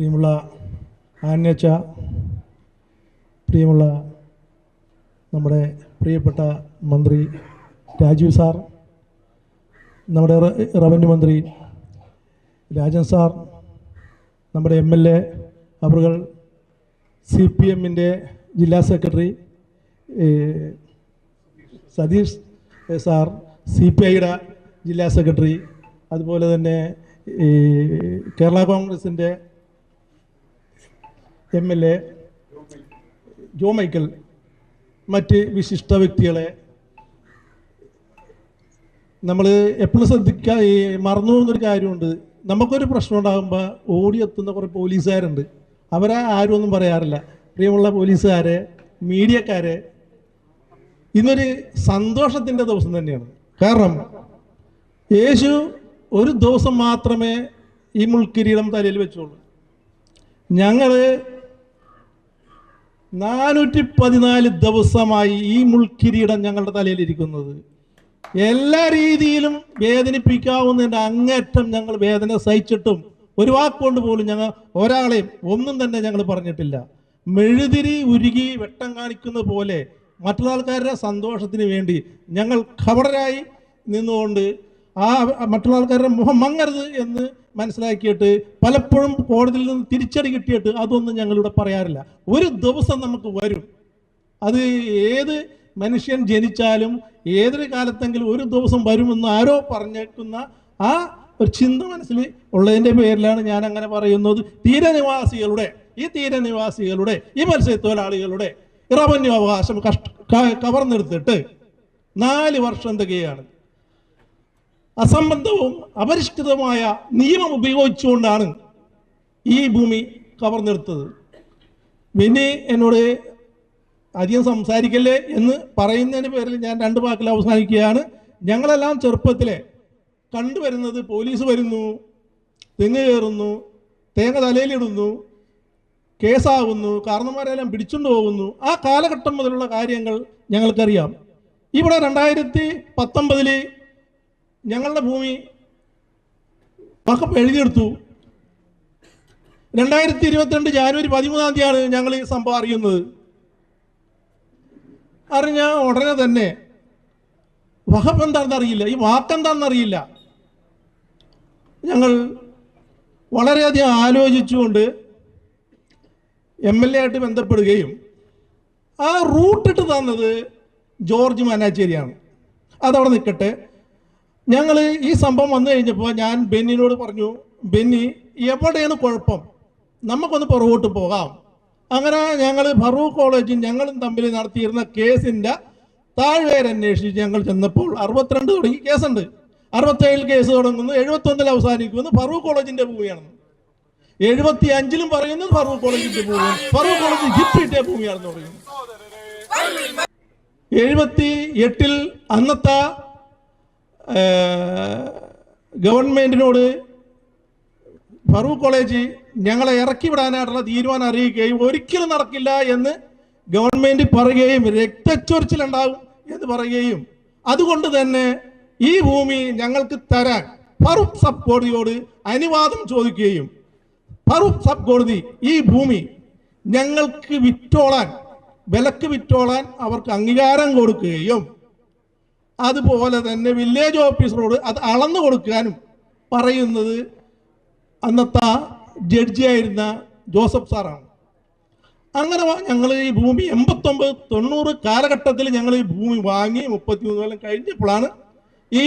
പ്രിയമുള്ള ആന്യച്ച പ്രിയമുള്ള നമ്മുടെ പ്രിയപ്പെട്ട മന്ത്രി രാജീവ് സാർ നമ്മുടെ റവന്യൂ മന്ത്രി രാജൻ സാർ നമ്മുടെ എം എൽ എ അവറുകൾ സി പി എമ്മിന്റെ ജില്ലാ secretary Satheesh sir C P ഐയുടെ ജില്ലാ സെക്രട്ടറി അതുപോലെ തന്നെ കേരള കോൺഗ്രസിന്റെ M L A Jo Michael മറ്റ് വിശിഷ്ട വ്യക്തികളെ നമ്മൾ എപ്പോഴും ശ്രദ്ധിക്കുക ഈ മറന്നു പോകുന്നൊരു കാര്യമുണ്ട്. നമുക്കൊരു പ്രശ്നം ഉണ്ടാകുമ്പോൾ ഓടിയെത്തുന്ന കുറേ പോലീസുകാരുണ്ട്. അവരെ ആരും ഒന്നും പറയാറില്ല. പ്രിയമുള്ള പോലീസുകാരെ മീഡിയക്കാരെ ഇന്നൊരു സന്തോഷത്തിന്റെ ദിവസം തന്നെയാണ്. കാരണം യേശു ഒരു ദിവസം മാത്രമേ ഈ മുൾക്കിരീടം തലയിൽ വെച്ചുള്ളൂ. ഞങ്ങൾ നാനൂറ്റി പതിനാല് ദിവസമായി ഈ മുൾക്കിരീടം ഞങ്ങളുടെ തലയിൽ തലയിലിരിക്കുന്നത്. എല്ലാ രീതിയിലും വേദനിപ്പിക്കാവുന്നതിന്റെ അങ്ങേറ്റം ഞങ്ങൾ വേദന സഹിച്ചിട്ടും ഒരു വാക്കുകൊണ്ട് പോലും ഞങ്ങൾ ഒരാളെയും ഒന്നും തന്നെ ഞങ്ങൾ പറഞ്ഞിട്ടില്ല. മെഴുതിരി ഉരുകി വെട്ടം കാണിക്കുന്ന പോലെ മറ്റുള്ള ആൾക്കാരുടെ സന്തോഷത്തിന് വേണ്ടി ഞങ്ങൾ ഖബറരായി നിന്നുകൊണ്ട് ആ മറ്റുള്ള ആൾക്കാരുടെ മുഖം മങ്ങരുത് എന്ന് മനസ്സിലാക്കിയിട്ട് പലപ്പോഴും കോടതിയിൽ നിന്ന് തിരിച്ചടി കിട്ടിയിട്ട് അതൊന്നും ഞങ്ങളിവിടെ പറയാറില്ല. ഒരു ദിവസം നമുക്ക് വരും. അത് ഏത് മനുഷ്യൻ ജനിച്ചാലും ഏതൊരു കാലത്തെങ്കിലും ഒരു ദിവസം വരുമെന്ന് ആരോ പറഞ്ഞേക്കുന്ന ആ ഒരു ചിന്ത മനസ്സിൽ ഉള്ളതിന്റെ പേരിലാണ് ഞാൻ അങ്ങനെ പറയുന്നത്. തീരനിവാസികളുടെ ഈ തീരനിവാസികളുടെ ഈ മത്സ്യത്തൊഴിലാളികളുടെ റവന്യൂ അവകാശം കഷ്ട കവർന്നെടുത്തിട്ട് നാല് വർഷം തികയാണ്. അസംബന്ധവും അപരിഷ്കൃതവുമായ നിയമം ഉപയോഗിച്ചുകൊണ്ടാണ് ഈ ഭൂമി കവർന്നെടുത്തത്. പിന്നെ എന്നോട് അധികം സംസാരിക്കല്ലേ എന്ന് പറയുന്നതിന് പേരിൽ ഞാൻ രണ്ട് വാക്കിൽ അവസാനിക്കുകയാണ്. ഞങ്ങളെല്ലാം ചെറുപ്പത്തിലെ കണ്ടുവരുന്നത് പോലീസ് വരുന്നു തെങ്ങ് കയറുന്നു തേങ്ങ തലയിലിടുന്നു കേസാവുന്നു കാരണന്മാരെല്ലാം പിടിച്ചുകൊണ്ട് പോകുന്നു. ആ കാലഘട്ടം മുതലുള്ള കാര്യങ്ങൾ ഞങ്ങൾക്കറിയാം. ഇവിടെ രണ്ടായിരത്തി പത്തൊമ്പതിൽ ഞങ്ങളുടെ ഭൂമി വക്കപ്പ് എഴുതിയെടുത്തു. രണ്ടായിരത്തി ഇരുപത്തിരണ്ട് ജാനുവരി പതിമൂന്നാം തീയതിയാണ് ഞങ്ങൾ ഈ സംഭവം അറിയുന്നത്. അറിഞ്ഞ ഉടനെ തന്നെ വഹപ്പ് എന്താണെന്ന് അറിയില്ല ഈ വാക്കെന്താണെന്ന് അറിയില്ല. ഞങ്ങൾ വളരെയധികം ആലോചിച്ചുകൊണ്ട് എം എൽ എ ആയിട്ട് ബന്ധപ്പെടുകയും ആ റൂട്ടിട്ട് തന്നത് ജോർജ് മാനാച്ചേരിയാണ് അതവിടെ നിൽക്കട്ടെ. ഞങ്ങൾ ഈ സംഭവം വന്നു കഴിഞ്ഞപ്പോൾ ഞാൻ ബെന്നിനോട് പറഞ്ഞു ബെന്നി എവിടെയാണ് കുഴപ്പം? നമുക്കൊന്ന് പുറകോട്ട് പോകാം. അങ്ങനെ ഞങ്ങൾ ഫറൂഖ് കോളേജും ഞങ്ങളും തമ്മിൽ നടത്തിയിരുന്ന കേസിന്റെ താഴ്വേര് അന്വേഷിച്ച് ഞങ്ങൾ ചെന്നപ്പോൾ അറുപത്തിരണ്ട് തുടങ്ങി കേസുണ്ട്. അറുപത്തേഴിൽ കേസ് തുടങ്ങുന്നു എഴുപത്തൊന്നിൽ അവസാനിക്കുന്നു ഫറൂഖ് കോളേജിന്റെ ഭൂമിയാണെന്ന് എഴുപത്തി അഞ്ചിലും പറയുന്നത് ഫറൂഖ് കോളേജിന്റെ ഭൂമിയാണ്. ഫറൂഖ് കോളേജ് ഹിറ്റ് കിട്ടിയ ഭൂമിയാണെന്ന് പറയുന്നു. എഴുപത്തി എട്ടിൽ അന്നത്തെ ഏഹ്, ഗവൺമെന്റിനോട് ഫറൂഖ് കോളേജ് ഞങ്ങളെ ഇറക്കി വിടാനായിട്ടുള്ള തീരുമാനം അറിയിക്കുകയും ഒരിക്കലും നടക്കില്ല എന്ന് ഗവൺമെന്റ് പറയുകയും രക്തച്ചൊരിച്ചിലുണ്ടാകും എന്ന് പറയുകയും അതുകൊണ്ട് തന്നെ ഈ ഭൂമി ഞങ്ങൾക്ക് തരാൻ ഫറൂഖ് സബ് കോടതിയോട് അനുവാദം ചോദിക്കുകയും ഫറൂഖ് സബ് കോടതി ഈ ഭൂമി ഞങ്ങൾക്ക് വിറ്റോളാൻ വിലക്ക് വിറ്റോളാൻ അവർക്ക് അംഗീകാരം കൊടുക്കുകയും അതുപോലെ തന്നെ വില്ലേജ് ഓഫീസറോട് അത് അളന്നു കൊടുക്കാനും പറയുന്നത് അന്നത്തെ ജഡ്ജിയായിരുന്ന ജോസഫ് സാറാണ്. അങ്ങനെ ഞങ്ങൾ ഈ ഭൂമി എൺപത്തൊമ്പത് തൊണ്ണൂറ് കാലഘട്ടത്തിൽ ഞങ്ങൾ ഈ ഭൂമി വാങ്ങി മുപ്പത്തിമൂന്ന് കൊല്ലം കഴിഞ്ഞപ്പോഴാണ് ഈ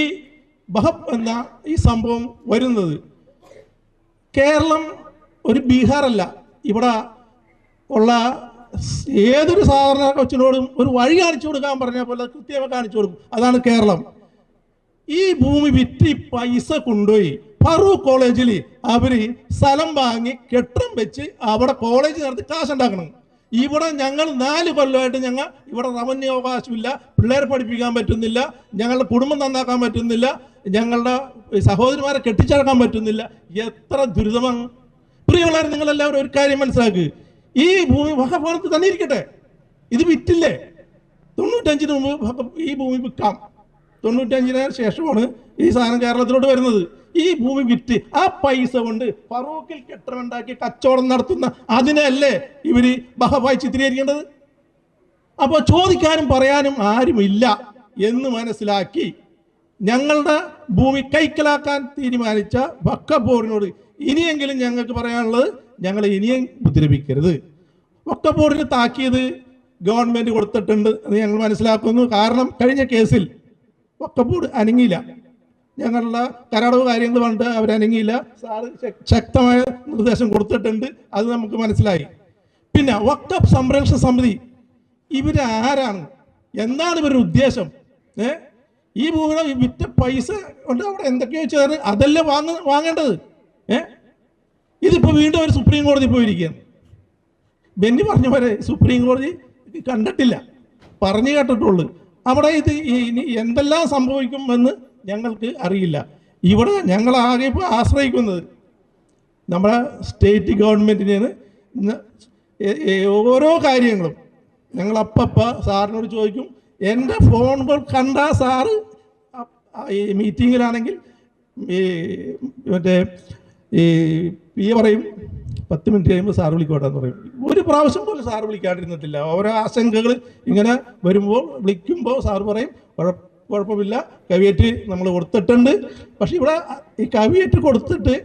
ബഹബ് എന്ന ഈ സംഭവം വരുന്നത്. കേരളം ഒരു ബീഹാറല്ല ഇവിടെ ഉള്ള ഏതൊരു സാധാരണ കൊച്ചിനോടും ഒരു വഴി കാണിച്ചു കൊടുക്കാൻ പറഞ്ഞ പോലെ കൃത്യമായി കാണിച്ചു കൊടുക്കും. അതാണ് കേരളം. ഈ ഭൂമി വിറ്റി പൈസ കൊണ്ടുപോയി ഫറൂഖ് കോളേജിൽ അവർ സ്ഥലം വാങ്ങി കെട്ടിടം വെച്ച് അവിടെ കോളേജ് നടത്തി കാശുണ്ടാക്കണം ഇവിടെ ഞങ്ങൾ നാല് കൊല്ലമായിട്ട് ഞങ്ങൾ ഇവിടെ റവന്യൂ അവകാശമില്ല പിള്ളേരെ പഠിപ്പിക്കാൻ പറ്റുന്നില്ല ഞങ്ങളുടെ കുടുംബം നന്നാക്കാൻ പറ്റുന്നില്ല ഞങ്ങളുടെ സഹോദരിമാരെ കെട്ടിച്ചടക്കാൻ പറ്റുന്നില്ല. എത്ര ദുരിതമാണ്. പ്രിയമുള്ളവർ നിങ്ങളെല്ലാവരും ഒരു കാര്യം മനസ്സിലാക്കുക ഈ ഭൂമി വകഭാഗത്ത് തന്നെ ഇരിക്കട്ടെ. ഇത് വിറ്റില്ലേ? തൊണ്ണൂറ്റഞ്ചിന് മുമ്പ് ഈ ഭൂമി വിൽക്കാം. തൊണ്ണൂറ്റഞ്ചിന് ശേഷമാണ് ഈ സാധനം കേരളത്തിലോട്ട് വരുന്നത്. ഈ ഭൂമി വിറ്റ് ആ പൈസ കൊണ്ട് ഫറൂഖിൽ കെട്ടമുണ്ടാക്കി കച്ചവടം നടത്തുന്ന അതിനല്ലേ ഇവർ ബഹബായി ചിത്രീകരിക്കേണ്ടത്? അപ്പോൾ ചോദിക്കാനും പറയാനും ആരുമില്ല എന്ന് മനസ്സിലാക്കി ഞങ്ങളുടെ ഭൂമി കൈക്കലാക്കാൻ തീരുമാനിച്ച വക്കബോർഡിനോട് ഇനിയെങ്കിലും ഞങ്ങൾക്ക് പറയാനുള്ളത് ഞങ്ങളെ ഇനിയും ഉപദ്രവിക്കരുത്. വക്കബോർഡിന് താക്കിയത് ഗവൺമെന്റ് കൊടുത്തിട്ടുണ്ട് എന്ന് ഞങ്ങൾ മനസ്സിലാക്കുന്നു. കാരണം കഴിഞ്ഞ കേസിൽ വക്കബോർഡ് അനങ്ങിയില്ല. ഞങ്ങളുടെ കരാടവ് കാര്യങ്ങൾ പറഞ്ഞിട്ട് അവരനങ്ങിയില്ല. സാറ് ശക്തമായ നിർദ്ദേശം കൊടുത്തിട്ടുണ്ട്. അത് നമുക്ക് മനസ്സിലായി. പിന്നെ വക്കപ്പ് സംരക്ഷണ സമിതി ഇവർ ആരാണ് എന്താണ് ഇവരുടെ ഉദ്ദേശം? ഏ? ഈ ഭൂമിയുടെ വിറ്റ പൈസ കൊണ്ട് അവിടെ എന്തൊക്കെയോ ചേർന്ന് അതല്ലേ വാങ്ങ വാങ്ങേണ്ടത്? ഏ? ഇതിപ്പോ വീണ്ടും ഒരു സുപ്രീം കോടതി പോയിരിക്കുകയാണ്. ബെന്നി പറഞ്ഞ പോലെ സുപ്രീം കോടതി കണ്ടിട്ടില്ല. പറഞ്ഞു കേട്ടിട്ടുള്ളൂ. അവിടെ ഇത് ഇനി എന്തെല്ലാം സംഭവിക്കുമെന്ന് ഞങ്ങൾക്ക് അറിയില്ല. ഇവിടെ ഞങ്ങൾ ആകെ ഇപ്പോൾ ആശ്രയിക്കുന്നത് നമ്മുടെ സ്റ്റേറ്റ് ഗവൺമെന്റിനെയാണ് ഓരോ കാര്യങ്ങളും. ഞങ്ങൾ അപ്പപ്പ സാറിനോട് ചോദിക്കും എന്റെ ഫോൺ കോൾ കണ്ട സാറ് ഈ മീറ്റിങ്ങിലാണെങ്കിൽ ഈ മറ്റേ ഈ ഈ പറയും പത്ത് മിനിറ്റ് കഴിയുമ്പോൾ സാർ വിളിക്കോട്ടെ എന്ന് പറയും. ഒരു പ്രാവശ്യം പോലും സാർ വിളിക്കാണ്ടിരുന്നിട്ടില്ല. ഓരോ ആശങ്കകൾ ഇങ്ങനെ വരുമ്പോൾ വിളിക്കുമ്പോൾ സാർ പറയും "കുഴപ്പ- കുഴപ്പമില്ല കവിയേറ്റ് നമ്മൾ കൊടുത്തിട്ടുണ്ട്. പക്ഷെ ഇവിടെ ഈ കവിയേറ്റ് കൊടുത്തിട്ട്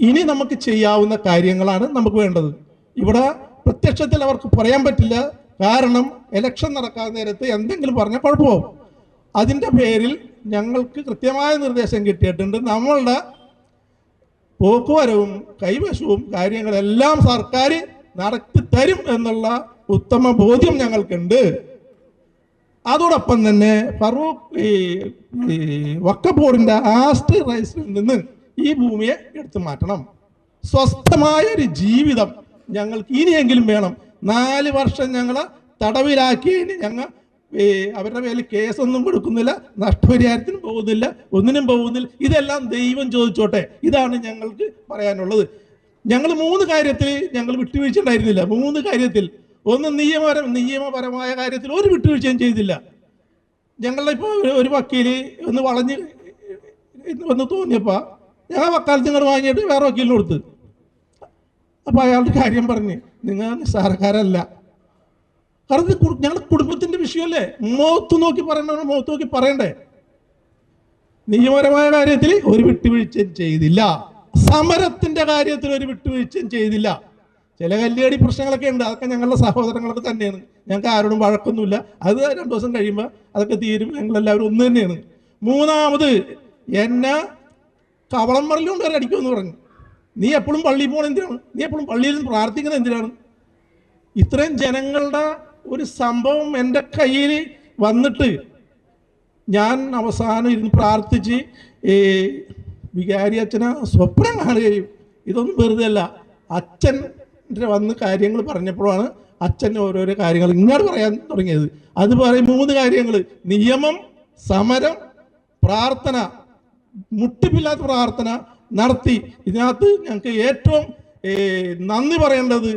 ഇനി നമുക്ക് ചെയ്യാവുന്ന കാര്യങ്ങളാണ് നമുക്ക് വേണ്ടത്. ഇവിടെ പ്രത്യക്ഷത്തിൽ അവർക്ക് പറയാൻ പറ്റില്ല. കാരണം ഇലക്ഷൻ നടക്കാൻ നേരത്ത് എന്തെങ്കിലും പറഞ്ഞാൽ കുഴപ്പമാവും. അതിന്റെ പേരിൽ ഞങ്ങൾക്ക് കൃത്യമായ നിർദ്ദേശം കിട്ടിയിട്ടുണ്ട്. നമ്മളുടെ പോക്കുവരവും കൈവശവും കാര്യങ്ങളെല്ലാം സർക്കാർ നടത്തി തരും എന്നുള്ള ഉത്തമ ബോധ്യം ഞങ്ങൾക്കുണ്ട്. അതോടൊപ്പം തന്നെ ഫറൂഖ് ഈ വക്ക ബോർഡിന്റെ ആസ്റ്റ് റൈസിൽ നിന്ന് ഈ ഭൂമിയെ എടുത്തു മാറ്റണം. സ്വസ്ഥമായ ഒരു ജീവിതം ഞങ്ങൾക്ക് ഇനിയെങ്കിലും വേണം. നാല് വർഷം ഞങ്ങളെ തടവിലാക്കിയതിന് ഞങ്ങൾ ഈ അവരുടെ പേരിൽ കേസൊന്നും കൊടുക്കുന്നില്ല നഷ്ടപരിഹാരത്തിനും പോകുന്നില്ല ഒന്നിനും പോകുന്നില്ല. ഇതെല്ലാം ദൈവം ചോദിച്ചോട്ടെ. ഇതാണ് ഞങ്ങൾക്ക് പറയാനുള്ളത്. ഞങ്ങൾ മൂന്ന് കാര്യത്തിൽ ഞങ്ങൾ വിട്ടുവീഴ്ച ഉണ്ടായിരുന്നില്ല മൂന്ന് കാര്യത്തിൽ. ഒന്ന് നിയമപരം നിയമപരമായ കാര്യത്തിൽ ഒരു വിട്ടുവീഴ്ചയും ചെയ്തില്ല. ഞങ്ങളുടെ ഇപ്പോൾ ഒരു വക്കീൽ ഒന്ന് വളഞ്ഞ് ഒന്ന് തോന്നിയപ്പോൾ ഞങ്ങൾ വക്കാലത്ത് നിങ്ങൾ വാങ്ങിയിട്ട് വേറെ വക്കീലിന് കൊടുത്ത്. അപ്പോൾ അയാളുടെ കാര്യം പറഞ്ഞ് നിങ്ങൾ നിസ്സാരക്കാരല്ല. കാരണം ഞങ്ങളുടെ കുടുംബത്തിന്റെ വിഷയമല്ലേ? മോത്ത് നോക്കി പറയണ മോത്ത് നോക്കി പറയണ്ടേ? നിയമപരമായ കാര്യത്തിൽ ഒരു വിട്ടുവീഴ്ചയും ചെയ്തില്ല. സമരത്തിന്റെ കാര്യത്തിൽ ഒരു വിട്ടുവീഴ്ചയും ചെയ്തില്ല. ചില കല്യാണി പ്രശ്നങ്ങളൊക്കെ ഉണ്ട്. അതൊക്കെ ഞങ്ങളുടെ സഹോദരങ്ങളൊക്കെ തന്നെയാണ്. ഞങ്ങൾക്ക് ആരോടും വഴക്കൊന്നുമില്ല. അത് രണ്ടു ദിവസം കഴിയുമ്പോൾ അതൊക്കെ തീരും. ഞങ്ങളെല്ലാവരും ഒന്ന് തന്നെയാണ്. മൂന്നാമത് എന്നെ കവളം മറലും വരെ അടിക്കുമെന്ന് പറഞ്ഞു. നീ എപ്പോഴും പള്ളിയിൽ പോകണം എന്തിനാണ്? നീ എപ്പോഴും പള്ളിയിൽ നിന്ന് പ്രാർത്ഥിക്കുന്നത് എന്തിനാണ്? ഇത്രയും ജനങ്ങളുടെ ഒരു സംഭവം എന്റെ കയ്യിൽ വന്നിട്ട് ഞാൻ അവസാനം ഇരുന്ന് പ്രാർത്ഥിച്ച് ഈ വികാരി അച്ഛനെ സ്വപ്നം കാണുകയും ഇതൊന്നും വെറുതെ അല്ല അച്ഛൻ വന്ന് കാര്യങ്ങൾ പറഞ്ഞപ്പോഴാണ് അച്ഛൻ ഓരോരോ കാര്യങ്ങൾ ഇങ്ങോട്ട് പറയാൻ തുടങ്ങിയത്. അത് പറയും മൂന്ന് കാര്യങ്ങൾ. നിയമം സമരം പ്രാർത്ഥന മുട്ടിപ്പില്ലാത്ത പ്രാർത്ഥന നടത്തി. ഇതിനകത്ത് ഞങ്ങൾക്ക് ഏറ്റവും നന്ദി പറയേണ്ടത്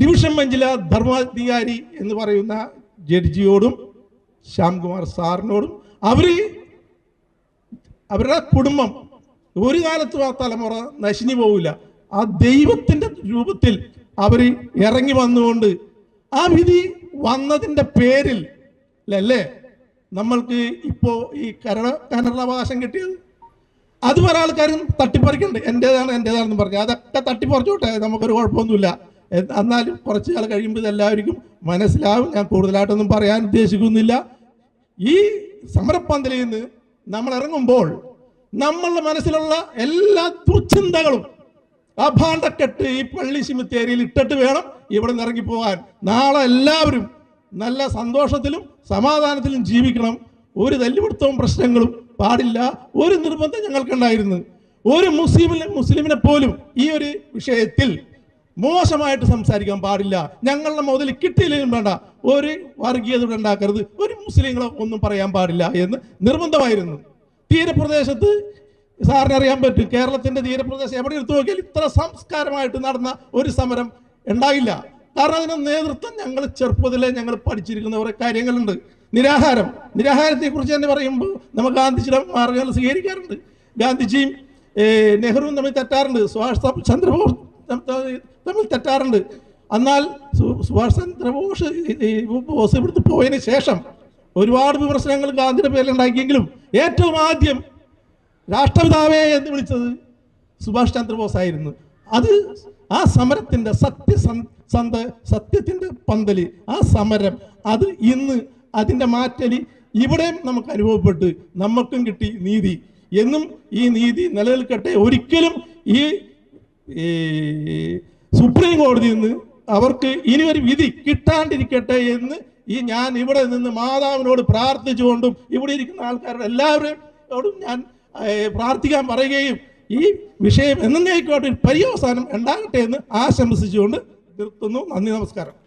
ഡിവിഷൻ ബെഞ്ചിലെ ധർമാധികാരി എന്ന് പറയുന്ന ജഡ്ജിയോടും ശ്യാംകുമാർ സാറിനോടും അവർ അവരുടെ കുടുംബം ഒരു കാലത്തും ആ തലമുറ നശിഞ്ഞു പോവില്ല. ആ ദൈവത്തിന്റെ രൂപത്തിൽ അവർ ഇറങ്ങി വന്നുകൊണ്ട് ആ വിധി വന്നതിന്റെ പേരിൽ അല്ലേ? നമ്മൾക്ക് ഇപ്പോ ഈ കരട കനടാവകാശം കിട്ടിയത്? അത് പല ആൾക്കാരും തട്ടിപ്പറിക്കുന്നുണ്ട്. എന്റേതാണ് എന്റേതാണെന്ന് പറഞ്ഞു. അതൊക്കെ തട്ടിപ്പറിച്ചോട്ടെ. നമുക്കൊരു കുഴപ്പമൊന്നുമില്ല. എന്നാലും കുറച്ച് നാൾ കഴിയുമ്പോൾ ഇതെല്ലാവർക്കും മനസ്സിലാവും. ഞാൻ കൂടുതലായിട്ടൊന്നും പറയാൻ ഉദ്ദേശിക്കുന്നില്ല. ഈ സമരപ്പന്തലിൽ നിന്ന് നമ്മൾ ഇറങ്ങുമ്പോൾ നമ്മളുടെ മനസ്സിലുള്ള എല്ലാ ദുർചിന്തകളും ആ ഭാണ്ഡക്കെട്ട് ഈ പള്ളി സിമിത്തേരിയിൽ ഇട്ടിട്ട് വേണം ഇവിടെ നിന്ന് ഇറങ്ങിപ്പോകാൻ നാളെ എല്ലാവരും നല്ല സന്തോഷത്തിലും സമാധാനത്തിലും ജീവിക്കണം. ഒരു തല്ലുപിടുത്തവും പ്രശ്നങ്ങളും പാടില്ല. ഒരു നിർബന്ധം ഞങ്ങൾക്കുണ്ടായിരുന്നു. ഒരു മുസ്ലിമിനെ മുസ്ലിമിനെ പോലും ഈ ഒരു വിഷയത്തിൽ മോശമായിട്ട് സംസാരിക്കാൻ പാടില്ല. ഞങ്ങളുടെ മുതൽ കിട്ടിയില്ലെങ്കിലും വേണ്ട. ഒരു വർഗീയത ഉണ്ടാക്കരുത്. ഒരു മുസ്ലിങ്ങളെ ഒന്നും പറയാൻ പാടില്ല എന്ന് നിർബന്ധമായിരുന്നു. തീരപ്രദേശത്ത് സാറിന് അറിയാൻ പറ്റും. കേരളത്തിന്റെ തീരപ്രദേശം എവിടെ എടുത്തു നോക്കിയാൽ ഇത്ര സംസ്കാരമായിട്ട് നടന്ന ഒരു സമരം ഉണ്ടായില്ല. കാരണം അതിന് നേതൃത്വം ഞങ്ങൾ ചെറുപ്പത്തിലെ ഞങ്ങൾ പഠിച്ചിരിക്കുന്ന കുറെ കാര്യങ്ങളുണ്ട്. നിരാഹാരം. നിരാഹാരത്തെ കുറിച്ച് തന്നെ പറയുമ്പോൾ നമ്മൾ ഗാന്ധിജിയുടെ മാർഗങ്ങൾ സ്വീകരിക്കാറുണ്ട്. ഗാന്ധിജിയും നെഹ്റുവും തമ്മിൽ തെറ്റാറുണ്ട്. സുഭാഷ് ചന്ദ്രബോസ് തമ്മിൽ തെറ്റാറുണ്ട്. എന്നാൽ സുഭാഷ് ചന്ദ്രബോസ് ബോസ് ഇവിടുന്ന് പോയതിന് ശേഷം ഒരുപാട് വിമർശനങ്ങൾ ഗാന്ധിയുടെ പേരിൽ ഉണ്ടാക്കിയെങ്കിലും ഏറ്റവും ആദ്യം രാഷ്ട്രപിതാവേ എന്ന് വിളിച്ചത് സുഭാഷ് ചന്ദ്രബോസ് ആയിരുന്നു. അത് ആ സമരത്തിന്റെ സത്യസന്ധ സത്യത്തിന്റെ പന്തൽ ആ സമരം അത് ഇന്ന് അതിന്റെ മാറ്റലി ഇവിടെ നമുക്ക് അനുഭവപ്പെട്ട് നമുക്കും കിട്ടി നീതി. എന്നും ഈ നീതി നിലനിൽക്കട്ടെ. ഒരിക്കലും ഈ ഈ സുപ്രീം കോടതിയിൽ നിന്ന് അവർക്ക് ഇനി ഒരു വിധി കിട്ടാണ്ടിരിക്കട്ടെ എന്ന് ഈ ഞാൻ ഇവിടെ നിന്ന് മാതാവിനോട് പ്രാർത്ഥിച്ചുകൊണ്ടും ഇവിടെ ഇരിക്കുന്ന ആൾക്കാരുടെ എല്ലാവരോടും ഞാൻ പ്രാർത്ഥിക്കാൻ പറയുകയും ഈ വിഷയം എന്നേക്കുമായിട്ട് ഒരു പര്യവസാനം ഉണ്ടാകട്ടെ എന്ന് ആശംസിച്ചുകൊണ്ട് നിർത്തുന്നു. നന്ദി നമസ്കാരം.